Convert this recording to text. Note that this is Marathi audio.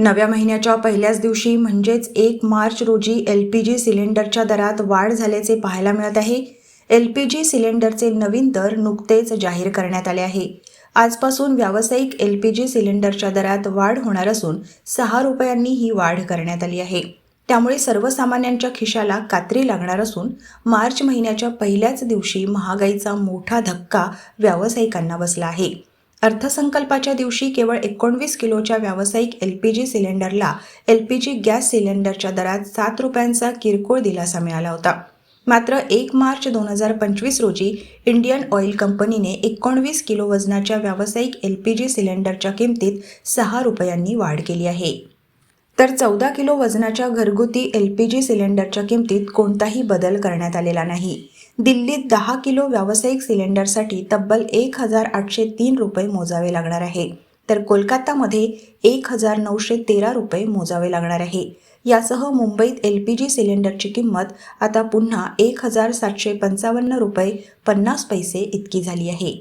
नव्या महिन्याच्या पहिल्याच दिवशी म्हणजेच एक मार्च रोजी एल पी जी सिलेंडरच्या दरात वाढ झाल्याचे पाहायला मिळत आहे. एल पी जी सिलेंडरचे नवीन दर नुकतेच जाहीर करण्यात आले आहे. आजपासून व्यावसायिक एल पी जी सिलेंडरच्या दरात वाढ होणार असून सहा रुपयांनी ही वाढ करण्यात आली आहे. त्यामुळे सर्वसामान्यांच्या खिशाला कात्री लागणार असून मार्च महिन्याच्या पहिल्याच दिवशी महागाईचा मोठा धक्का व्यावसायिकांना बसला आहे. अर्थसंकल्पाच्या दिवशी केवळ एकोणवीस किलोच्या व्यावसायिक एल पी जी सिलेंडरला एल पी जी गॅस सिलेंडरच्या दरात सात रुपयांचा किरकोळ दिलासा मिळाला होता. मात्र एक मार्च दोन हजार पंचवीस रोजी इंडियन ऑइल कंपनीने एकोणवीस किलो वजनाच्या व्यावसायिक एल पी जी सिलेंडरच्या किमतीत सहा रुपयांनी वाढ केली आहे. तर चौदा किलो वजनाच्या घरगुती एल पी जी सिलेंडरच्या किमतीत कोणताही बदल करण्यात आलेला नाही. दिल्लीत दहा किलो व्यावसायिक सिलेंडरसाठी तब्बल एक हजार आठशे तीन रुपये मोजावे लागणार आहे. तर कोलकातामध्ये एक हजार नऊशे तेरा रुपये मोजावे लागणार आहे. यासह मुंबईत एल पी जी सिलेंडरची किंमत आता पुन्हा एक हजार सातशे पंचावन्न रुपये पन्नास पैसे इतकी झाली आहे.